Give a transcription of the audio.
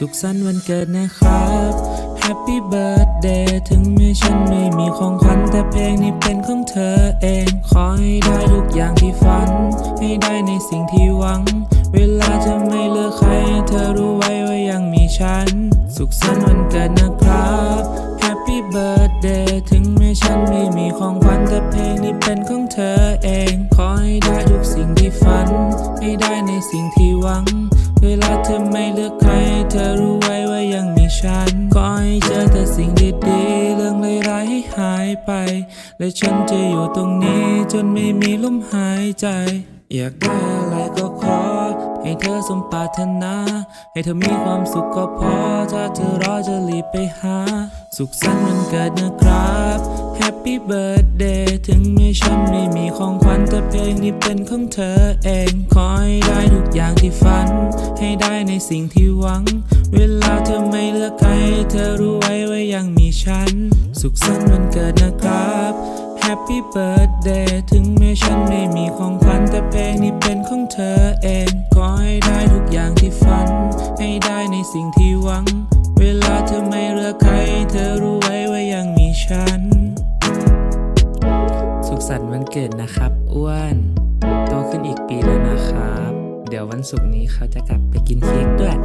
สุขสันต์วันเกิดนะครับ Happy Birthday ถึงแม้ฉันไม่มีของขวัญแต่เพลงนี้เป็นของเธอเอง ขอให้ได้ทุกอย่างที่ฝัน ให้ได้ในสิ่งที่หวัง เวลาจะไม่เลือกใครให้เธอรู้ไว้ว่ายังมีฉัน สุขสันต์วันเกิดนะครับ Happy Birthday ถึงแม้ฉันไม่มีของขวัญแต่เพลงนี้เป็นของเธอเอง ขอให้ได้ทุกสิ่งที่ฝัน ให้ได้ในสิ่งที่หวัง เวลาเธอไม่เลือกใคร เธอรู้ไว้ว่ายังมีฉันขอให้เจอแต่สิ่งดีๆ เรื่องร้ายๆให้หายไป และฉันจะอยู่ตรงนี้ จนไม่มีลมหายใจ อยากได้อะไรก็ขอ ให้เธอสมปรารถนา ให้เธอมีความสุขก็พอ ถ้าเธอรอจะรีบไปหา สุขสันต์วันเกิดนะครับ Happy Birthday ถึงแม้ฉันไม่มีของขวัญแต่เพลงนี้เป็นของเธอเองขอ ได้ในสิ่งที่หวัง เวลาเธอไม่เลือกใคร เธอรู้ไว้ว่ายังมีฉัน สุขสันต์วันเกิดนะครับ Happy Birthday ถึงแม้ฉันไม่มีของขวัญแต่เพลงนี้เป็นของเธอเองขอให้ได้ทุกอย่างที่ฝัน ให้ได้ในสิ่งที่หวัง เวลาเธอไม่เลือกใคร เธอรู้ไว้ว่ายังมีฉัน สุขสันต์วันเกิดนะครับ อ้วน โตขึ้นอีกปีแล้วนะครับ เดี๋ยววันศุกร์นี้เขาจะกลับไปกินเค้กด้วย